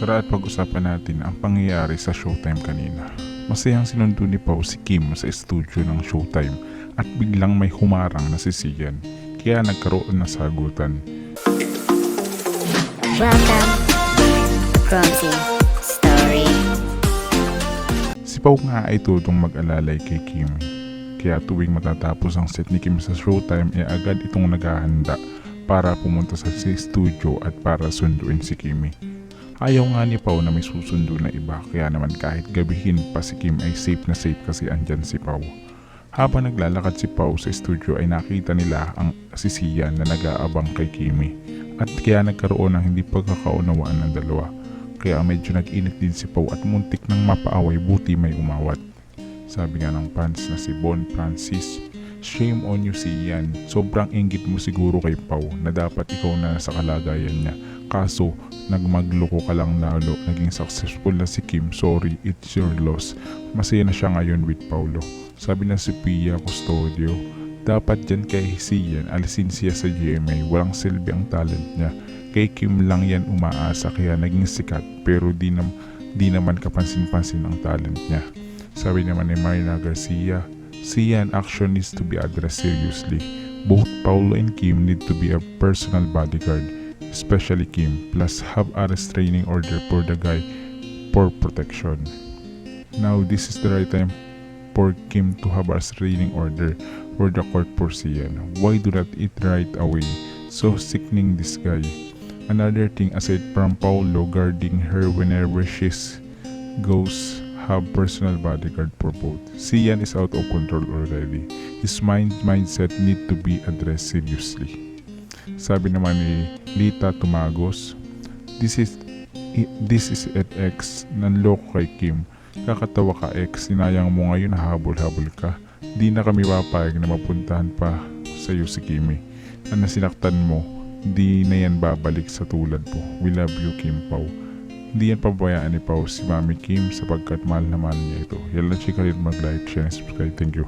Tara at pag-usapan natin ang pangyayari sa Showtime kanina. Masayang sinundo ni Pao si Kim sa studio ng Showtime at biglang may humarang na si Sian. Kaya nagkaroon ng sagutan. Welcome, Story. Si Pao nga ay tudong mag-alalay kay Kim. Kaya tuwing matatapos ang set ni Kim sa Showtime ay agad itong naghahanda para pumunta sa si studio at para sunduin si Kimi. Ayaw nga ni Pao na may susundo na iba kaya naman kahit gabihin pa si Kim ay safe na safe kasi andyan si Pao. Habang naglalakad si Pao sa studio ay nakita nila ang si Sian na nag-aabang kay Kimi at kaya nagkaroon ng hindi pagkakaunawaan ng dalawa. Kaya medyo nag-init din si Pau at muntik nang mapaaway buti may umawat. Sabi nga ng fans na si Bon Francis, Shame on you si Ian. Sobrang inggit mo siguro kay Pau na dapat ikaw na sa kalagayan niya. Kaso, nagmagloko ka lang lalo. Naging successful na si Kim. Sorry, it's your loss. Masaya na siya ngayon with Paulo. Sabi na si Pia Custodio, dapat dyan kay Sian, alisin siya sa GMA. Walang silbi ang talent niya. Kay Kim lang yan umaasa kaya naging sikat pero di, nam, di naman kapansin-pansin ang talent niya. Sabi naman ni Marina Garcia, Sian action needs to be addressed seriously. Both Paulo and Kim need to be a personal bodyguard, especially Kim, plus have a restraining order for the guy for protection. Now this is the right time for Kim to have a restraining order for the court for Sian. Why do not it right away? So sickening this guy. Another thing aside from Paulo guarding her whenever she's goes have personal bodyguard for both. Sian is out of control already. His mind mindset need to be addressed seriously. Sabi naman ni Lita Tumagos, This is this is at X, nanloko kay Kim. Kakatawa ka X, sinayang mo ngayon habol-habol ka. Di na kami papayag na mapuntahan pa sa iyo si Kimi. Ang nasinaktan mo, di na yan babalik sa tulad mo. We love you Kim Pao. Hindi yan pabayaan ni Pao si Mami Kim sapagkat mahal na mahal niya ito. Yan lang siya ka rin mag-like, share, and subscribe. Thank you.